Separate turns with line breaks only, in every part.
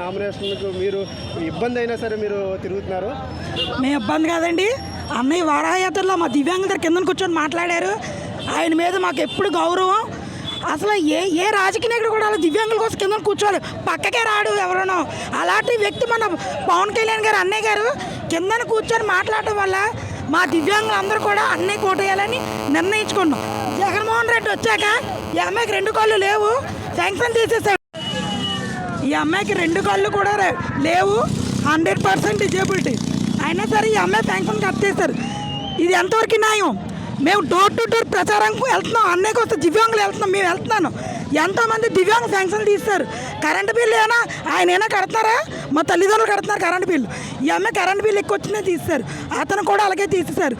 నామినేషన్కు మీరు ఇబ్బంది అయినా సరే మీరు తిరుగుతున్నారు.
మేము ఇబ్బంది కాదండి. అన్నయ్య వారాయాత్రలో మా దివ్యాంగుల కింద కూర్చొని మాట్లాడారు. ఆయన మీద మాకు ఎప్పుడు గౌరవం. అసలు ఏ ఏ రాజకీయ నాయకుడు కూడా అలా దివ్యాంగుల కోసం కింద కూర్చోవాలి. పక్కకే రాడు ఎవరనో. అలాంటి వ్యక్తి మన పవన్ కళ్యాణ్ గారు అన్నయ్య గారు కిందన కూర్చొని మాట్లాడటం వల్ల మా దివ్యాంగులందరూ కూడా అన్నయ్య కోటేయాలని నిర్ణయించుకున్నాం. జగన్మోహన్ రెడ్డి వచ్చాక ఈ అమ్మాయికి రెండు కాళ్ళు లేవు. శాంక్షన్ తీసేసాడు ఈ అమ్మాయికి రెండు కళ్ళు కూడా రే- లేవు. Hundred percent disability. అయినా సరే ఈ అమ్మాయి శాంక్షన్ కట్ చేశారు ఇది ఎంతవరకు న్యాయం? మేము డోర్ టు డోర్ ప్రచారంకు వెళ్తున్నాం. అన్నయ్య వస్తే దివ్యాంగులు వెళ్తున్నాం. మేము వెళ్తున్నాను. ఎంతోమంది దివ్యాంగ శాంక్షన్ తీస్తారు. కరెంటు బిల్లు ఏమైనా ఆయన ఏమైనా కడతారా మా తల్లిదండ్రులు కడుతున్నారు కరెంటు బిల్లు. ఈ అమ్మాయి కరెంటు బిల్లు ఎక్కువ వచ్చిందే తీస్తారు. అతను కూడా అలాగే తీసేశారు.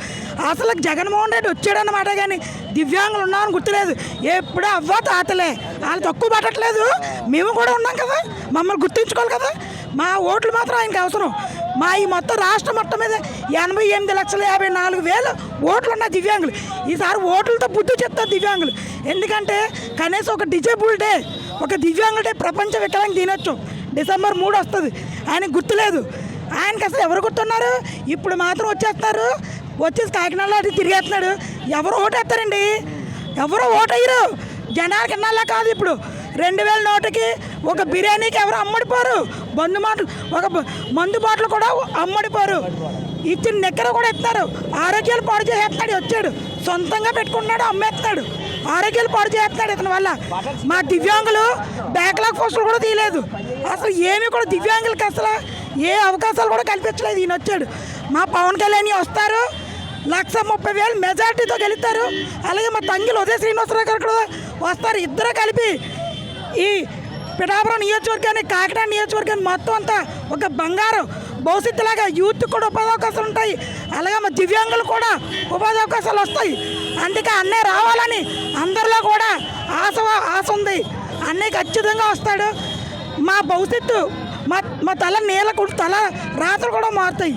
అసలు జగన్మోహన్ రెడ్డి వచ్చాడన్నమాట కానీ దివ్యాంగులు ఉన్నామని గుర్తులేదు. ఎప్పుడూ అవ్వ తాతలే. వాళ్ళు తక్కువ పట్టట్లేదు మేము కూడా ఉన్నాం కదా. మమ్మల్ని గుర్తుంచుకోవాలి కదా. మా ఓట్లు మాత్రం ఆయనకి అవసరం. మా ఈ మొత్తం రాష్ట్రం మొత్తం మీద ఎనభై ఎనిమిది లక్షల యాభై నాలుగు వేలు ఓట్లు ఉన్న దివ్యాంగులు. ఈసారి ఓట్లతో బుద్ధి చెప్తారు దివ్యాంగులు. ఎందుకంటే కనీసం ఒక డిజేబుల్ డే ఒక దివ్యాంగుల డే ప్రపంచ వికలాంగ దినోత్సవం డిసెంబర్ మూడు వస్తుంది. ఆయనకు గుర్తులేదు. ఆయనకి అసలు ఎవరు గుర్తున్నారు? ఇప్పుడు మాత్రం వచ్చేస్తారు వచ్చేసి కాకినాడలో అటు తిరిగేస్తున్నాడు. ఎవరు ఓటేస్తారండి? ఎవరు ఓటయ్యరు? జనాలకి ఇన్నాళ్ళ కాదు ఇప్పుడు. రెండు వేల నోటుకి ఒక బిర్యానీకి ఎవరు అమ్మడిపోరు? బంధు మాటలు ఒక మందు బాటలు కూడా అమ్మడిపోరు. ఇచ్చిన నిక్కర కూడా ఇస్తారు ఆరోగ్యాలు పాడు చేసేస్తున్నాడు వచ్చాడు. సొంతంగా పెట్టుకుంటున్నాడు అమ్మేస్తున్నాడు. ఆరోగ్యాలు పాడు చేస్తున్నాడు ఇతని వల్ల. మా దివ్యాంగులు బ్యాక్లాగ్ పోస్టులు కూడా తీయలేదు. అసలు ఏమి కూడా దివ్యాంగులకి అసలు ఏ అవకాశాలు కూడా కల్పించలేదు. ఈయన వచ్చాడు. మా పవన్ కళ్యాణ్ వస్తారు. లక్ష ముప్పై వేలు మెజార్టీతో గెలుస్తారు. అలాగే మా తంగిలు ఉదయ శ్రీనివాసరావు గారు కూడా వస్తారు. ఇద్దరు కలిపి ఈ పిఠాపురం నియోజకవర్గాన్ని కాకినాడ నియోజకవర్గాన్ని మొత్తం అంతా ఒక బంగారం భవిష్యత్తులాగా యూత్ కూడా ఉపాధి అవకాశాలు ఉంటాయి. అలాగే మా దివ్యాంగులు కూడా ఉపాధి అవకాశాలు వస్తాయి. అందుకే అన్నీ రావాలని అందరిలో కూడా ఆశ ఆశ ఉంది. అన్నయ్య ఖచ్చితంగా వస్తాడు. మా భవిష్యత్తు మా మా తల నీళ్ళ కూడా తల రాత్రులు కూడా మారుతాయి.